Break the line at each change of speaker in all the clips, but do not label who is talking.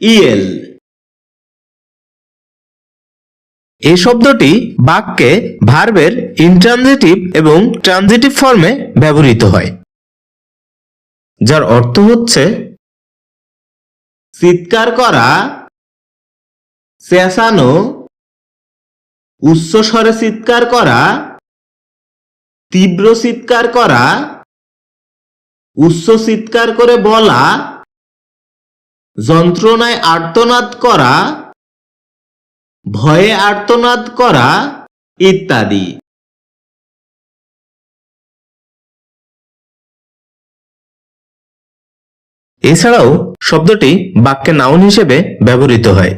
El এই শব্দটি বাক্যে ভার্বের ইনট্রানজিটিভ এবং ট্রানজিটিভ ফর্মে ব্যবহৃত হয়, যার অর্থ হচ্ছে চিৎকার করা, চেঁচানো, উচ্চস্বরে চিৎকার করা, তীব্র চিৎকার করা, উচ্চ চিৎকার করে বলা। যন্ত্রণায় আর্তনাদ করা, ভয়ে আর্তনাদ করা ইত্যাদি। এছাড়াও শব্দটি বাক্যে নাউন হিসেবে ব্যবহৃত হয়,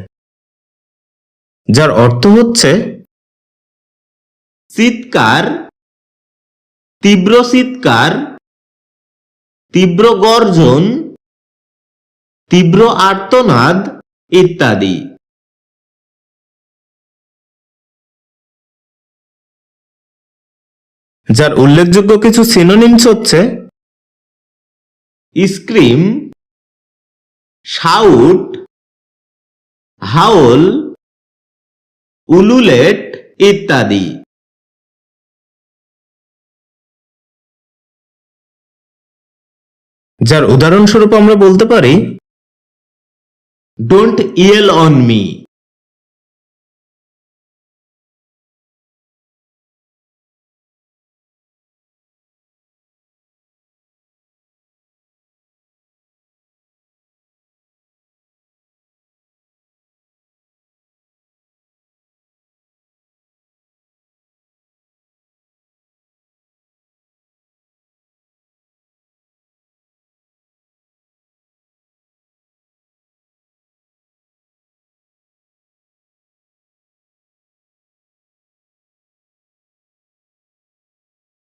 যার অর্থ হচ্ছে চিৎকার, তীব্র চিৎকার, তীব্র গর্জন তীব্র আর্তনাদ ইত্যাদি। যার উল্লেখযোগ্য কিছু সিনোনিমস হচ্ছে স্ক্রিম শাউট হাউল উলুলেট ইত্যাদি। যার উদাহরণস্বরূপ আমরা বলতে পারি Don't yell on me.